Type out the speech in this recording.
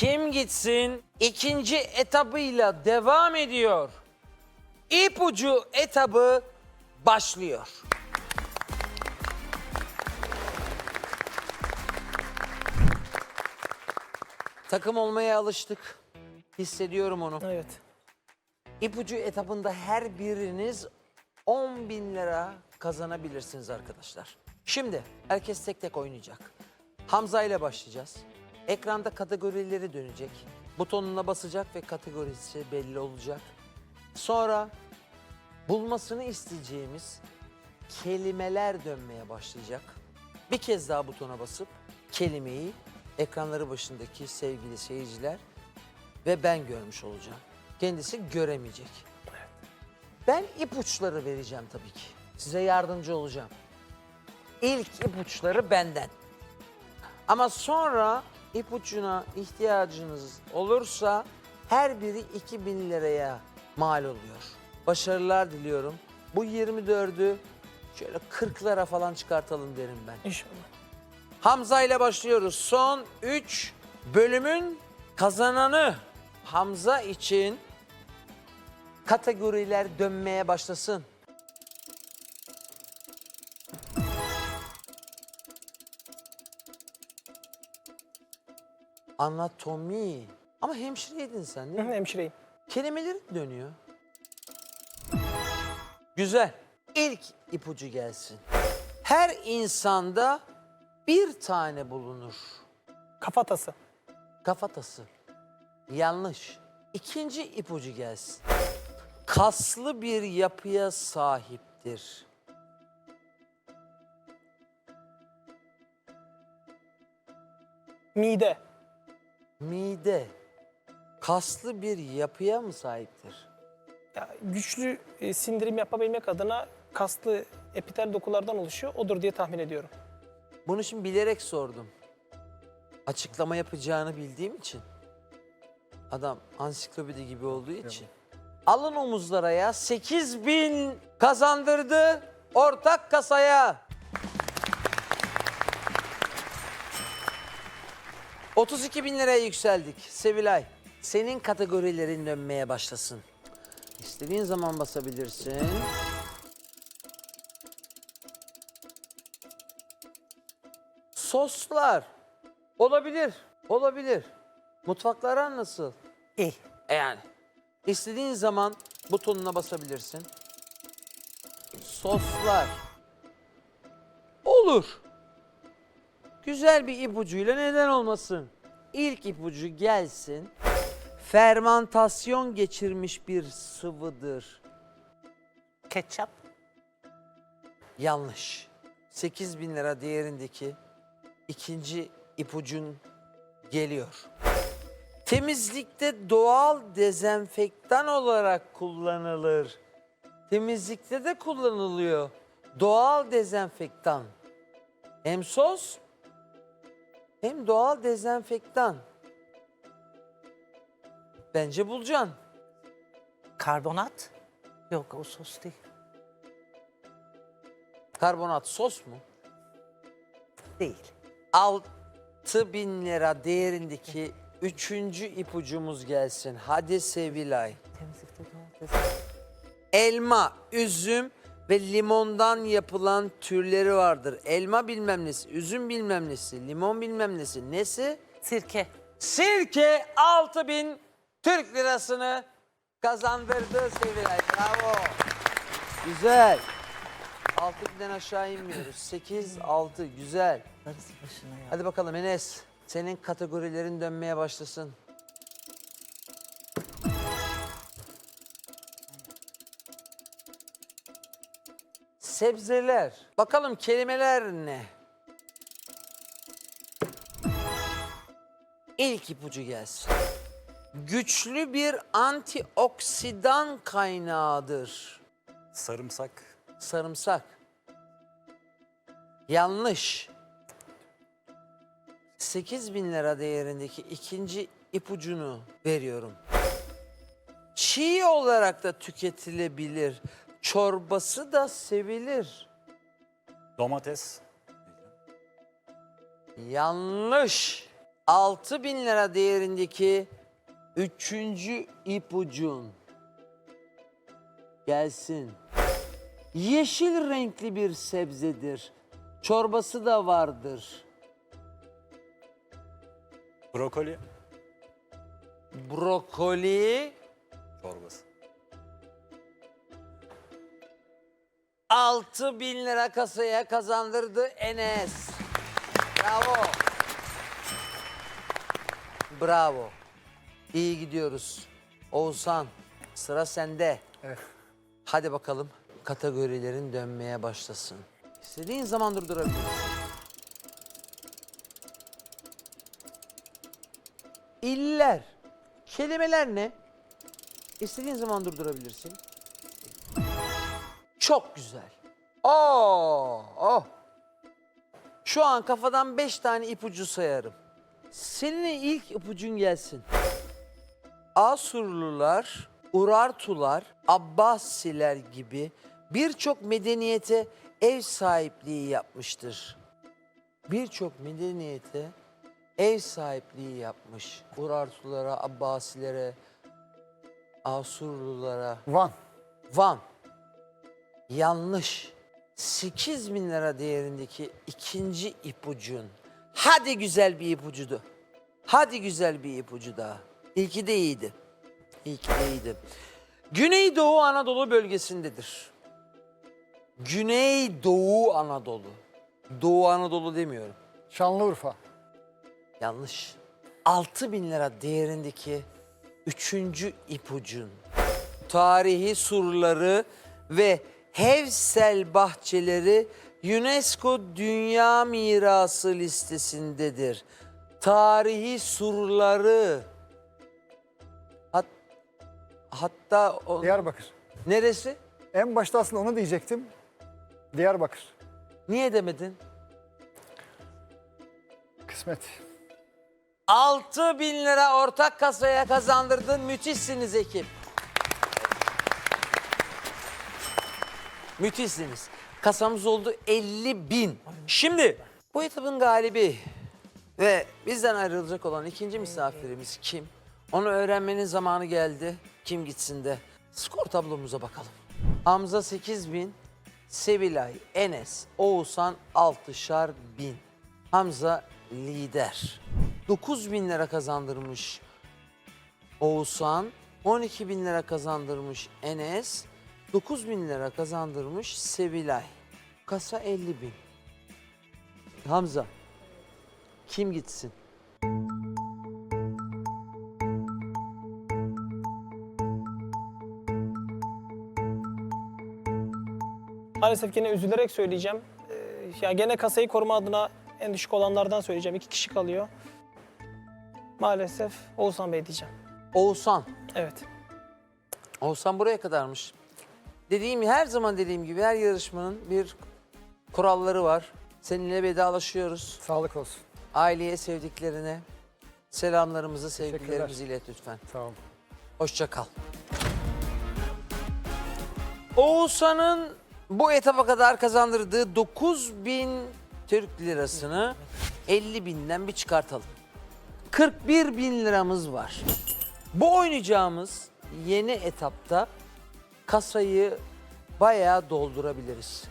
Kim gitsin ikinci etabıyla devam ediyor. İpucu etabı başlıyor. Takım olmaya alıştık. Hissediyorum onu. Evet. İpucu etabında her biriniz 10 bin lira kazanabilirsiniz arkadaşlar. Şimdi herkes tek tek oynayacak. Hamza ile başlayacağız. Ekranda kategorileri dönecek. Butonuna basacak ve kategorisi belli olacak. Sonra bulmasını isteyeceğimiz kelimeler dönmeye başlayacak. Bir kez daha butona basıp kelimeyi ekranları başındaki sevgili seyirciler ve ben görmüş olacağım. Kendisi göremeyecek. Ben ipuçları vereceğim tabii ki. Size yardımcı olacağım. İlk ipuçları benden. Ama sonra ipucuna ihtiyacınız olursa her biri 2000 liraya mal oluyor. Başarılar diliyorum. Bu 24'ü şöyle 40'lara falan çıkartalım derim ben. İnşallah. Hamza ile başlıyoruz. Son 3 bölümün kazananı Hamza için kategoriler dönmeye başlasın. Anatomi. Ama hemşireydin sen değil mi? Hemşireyim. Kelimelerin dönüyor. Güzel. İlk ipucu gelsin. Her insanda bir tane bulunur. Kafatası. Kafatası. Yanlış. İkinci ipucu gelsin. Kaslı bir yapıya sahiptir. Mide. Mide. Kaslı bir yapıya mı sahiptir? Ya, güçlü e, sindirim yapabilmek adına kaslı epitel dokulardan oluşuyor. Odur diye tahmin ediyorum. Bunu şimdi bilerek sordum. Açıklama yapacağını bildiğim için. Adam ansiklopedi gibi olduğu için. Alın omuzlara ya 8 bin kazandırdı ortak kasaya. 32 bin liraya yükseldik. Sevilay, senin kategorilerin dönmeye başlasın. İstediğin zaman basabilirsin. Soslar. Olabilir. Olabilir. Mutfaklara nasıl? İyi. E yani. İstediğin zaman butonuna basabilirsin. Soslar. Olur. Güzel bir ipucuyla neden olmasın? İlk ipucu gelsin. Fermantasyon geçirmiş bir sıvıdır. Ketçap. Yanlış. 8 bin lira değerindeki ikinci ipucun geliyor. Temizlikte doğal dezenfektan olarak kullanılır. Temizlikte de kullanılıyor. Doğal dezenfektan. Hem sos hem doğal dezenfektan. Bence bulacaksın. Karbonat. Yok o sos değil. Karbonat sos mu? Değil. 6 bin lira değerindeki üçüncü ipucumuz gelsin. Hadi Sevilay. Temizlikte doğal dezenfektan. Elma, üzüm ve limondan yapılan türleri vardır. Elma bilmem nesi, üzüm bilmem nesi, limon bilmem nesi. Nesi? Sirke. Sirke 6 bin Türk lirasını kazandırdı Sevilay. Bravo. Güzel. 6 binden aşağı inmiyoruz. 8, 6 güzel. Darısı başına ya. Hadi bakalım Enes. Senin kategorilerin dönmeye başlasın. Sebzeler. Bakalım kelimeler ne? İlk ipucu gelsin. Güçlü bir antioksidan kaynağıdır. Sarımsak. Sarımsak. Yanlış. 8 bin lira değerindeki ikinci ipucunu veriyorum. Çiğ olarak da tüketilebilir. Çorbası da sevilir. Domates. Yanlış. 6000 bin lira değerindeki üçüncü ipucun gelsin. Yeşil renkli bir sebzedir. Çorbası da vardır. Brokoli Brokoli çorbası. 6000 bin lira kasaya kazandırdı Enes. Bravo. Bravo. İyi gidiyoruz. Oğuzhan sıra sende. Evet. Hadi bakalım kategorilerin dönmeye başlasın. İstediğin zaman durdurabilirsin. İller. Kelimeler ne? İstediğin zaman durdurabilirsin. Çok güzel. Oo, oh. Şu an kafadan beş tane ipucu sayarım. Senin ilk ipucun gelsin. Asurlular, Urartular, Abbasiler gibi birçok medeniyete ev sahipliği yapmıştır. Birçok medeniyete ev sahipliği yapmış. Urartulara, Abbasilere, Asurlulara. Van. Van. Yanlış. 8 bin lira değerindeki ikinci ipucun. Hadi güzel bir ipucudu. Hadi güzel bir ipucu daha. İlki de iyiydi. İlki de iyiydi. Güneydoğu Anadolu bölgesindedir. Güneydoğu Anadolu. Doğu Anadolu demiyorum. Şanlıurfa. Yanlış. 6 bin lira değerindeki üçüncü ipucun tarihi surları ve Hevsel bahçeleri UNESCO Dünya Mirası listesindedir. Tarihi surları hat, hatta o, Diyarbakır. neresi? En başta aslında onu diyecektim. Diyarbakır. Niye demedin? Kısmet. 6 bin lira ortak kasaya kazandırdın. Müthişsiniz ekip. Müthişsiniz. Kasamız oldu 50 bin. Şimdi bu etabın galibi ve bizden ayrılacak olan ikinci misafirimiz kim? Onu öğrenmenin zamanı geldi. Kim gitsin de skor tablomuza bakalım. Hamza 8 bin, Sevilay, Enes, Oğuzhan 6'şar bin. Hamza lider. 9 bin lira kazandırmış Oğuzhan, 12 bin lira kazandırmış Enes, 9 bin lira kazandırmış Sevilay. Kasa 50 bin. Hamza, kim gitsin? Maalesef gene üzülerek söyleyeceğim. Ee, ya gene kasayı koruma adına en düşük olanlardan söyleyeceğim. İki kişi kalıyor. Maalesef Oğuzhan Bey diyeceğim. Oğuzhan. Evet. Oğuzhan buraya kadarmış. Dediğim her zaman dediğim gibi her yarışmanın bir kuralları var. Seninle vedalaşıyoruz. Sağlık olsun. Aileye, sevdiklerine selamlarımızı, sevgilerimizi ilet lütfen. Olun. Hoşça kal. Oğuzhan'ın bu etapa kadar kazandırdığı 9000 Türk lirasını 50 binden bir çıkartalım. 41 bin liramız var. Bu oynayacağımız yeni etapta kasayı bayağı doldurabiliriz.